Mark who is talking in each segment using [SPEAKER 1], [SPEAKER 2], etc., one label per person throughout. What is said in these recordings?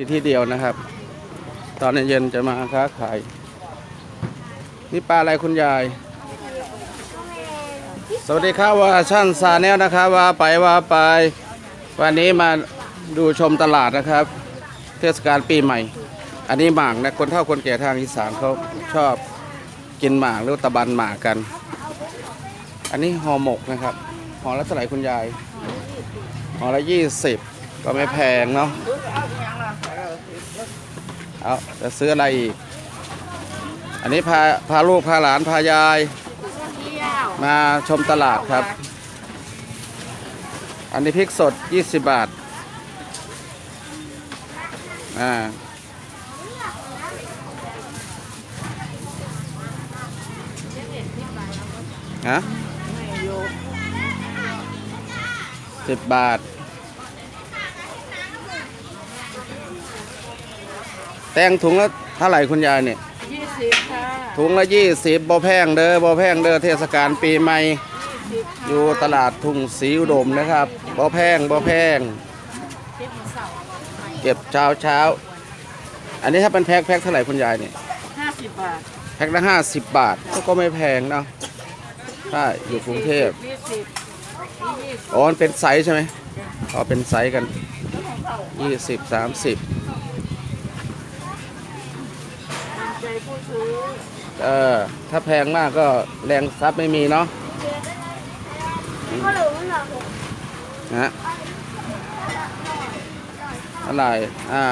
[SPEAKER 1] ที่ที่เดียวนะครับ ตอนเย็นจะมาค้าขาย นี่ปลาอะไรคุณยาย สวัสดีครับว่าช่างซาแนลนะครับว่าไปว่าไป วันนี้มาดูชมตลาดนะครับ เทศกาลปีใหม่ อันนี้หมากนะคนเฒ่าคนแก่ทางอีสานเขาชอบกินหมากหรือตะบันหมากกัน อันนี้ห่อหมกนะครับห่อละเท่าไหร่คุณยายห่อละยี่สิบก็ไม่แพงเนาะ เอาจะซื้ออะไรอีก อันนี้พาพาลูกพาหลานพายาย มาชมตลาดครับ อันนี้พริกสด 20 บาท อ่าฮะสิบบาท ตงถุงละเท่าไหร่คุณยายเนี่ย
[SPEAKER 2] ยี่สิบค่ะ
[SPEAKER 1] ถุงละยี่สิบบ่แพงเด้อบ่แพงเด้อเทศกาลปีใหม่อยู่ตลาดทุ่งศรีอุดมนะครับบ่แพงบ่แพง เก็บเช้าเช้า อันนี้ถ้าเป็นแพ็คแพ็คเท่าไหร่คุณยายเนี่ย
[SPEAKER 2] ห้าสิบบาท
[SPEAKER 1] แพ็คละห้าสิบบาทก็ไม่แพงเนาะถ้าอยู่กรุงเทพ
[SPEAKER 2] ยี่สิบยี่สิบ
[SPEAKER 1] อ๋อมันเป็นไซส์ใช่ไหมอ๋อเป็นไซส์กันยี่สิบสามสิบ
[SPEAKER 2] ใจผู้ซื้อ
[SPEAKER 1] เออ ถ้าแพงมากก็แรงทรัพย์ไม่มีเนาะ
[SPEAKER 3] ก็หรือมันหรอ
[SPEAKER 1] นะฮะอะไรอ่า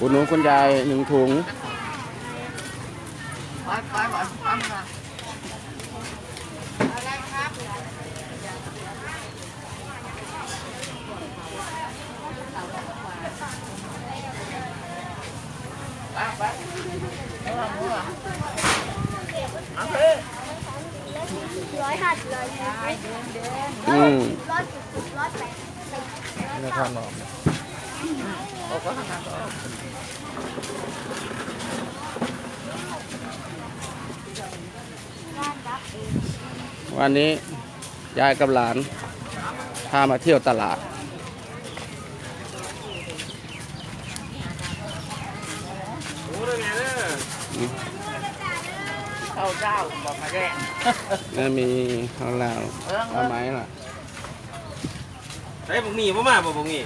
[SPEAKER 1] อุดหนุนคุณยายหนึ่งถุง
[SPEAKER 2] ไปไปไปทำ
[SPEAKER 3] ร้อยห้าสิบร้อยยี่สิบ
[SPEAKER 1] อืม
[SPEAKER 3] ร้อยสิบสิบร้อยแปดสิบ
[SPEAKER 1] นะครับวันนี้ยายกับหลานพามาเที่ยวตลาด
[SPEAKER 2] เข้าเจ้าบอกมาแดง
[SPEAKER 1] แล้วมีของเราเอาไหมล่ะ
[SPEAKER 4] ไอ้ผมมีบ่มาบ่ผมมี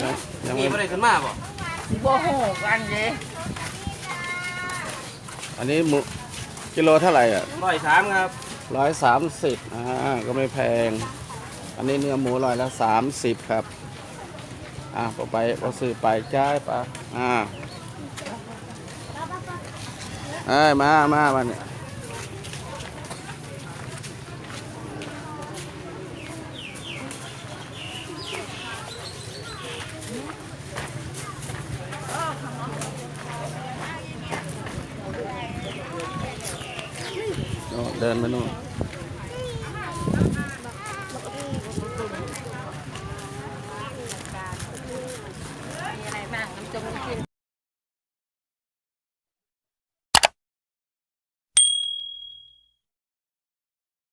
[SPEAKER 1] ยังยัง
[SPEAKER 4] มี
[SPEAKER 1] ไม่
[SPEAKER 4] บ่ได้ขึ้นมาบ่
[SPEAKER 2] บ่โหกันเด้
[SPEAKER 1] อันนี้หมูกิโลเท่าไหร่อะ
[SPEAKER 4] ร้อยสามครับ
[SPEAKER 1] ร้อยสามสิบอ่าก็ไม่แพง อันนี้เนื้อหมูร้อยละสามสิบครับ อ่าพอไปพอซื้อไปจ่ายไปะอ่า เอ้ยมามามาเนี่ยเดินไปนู่น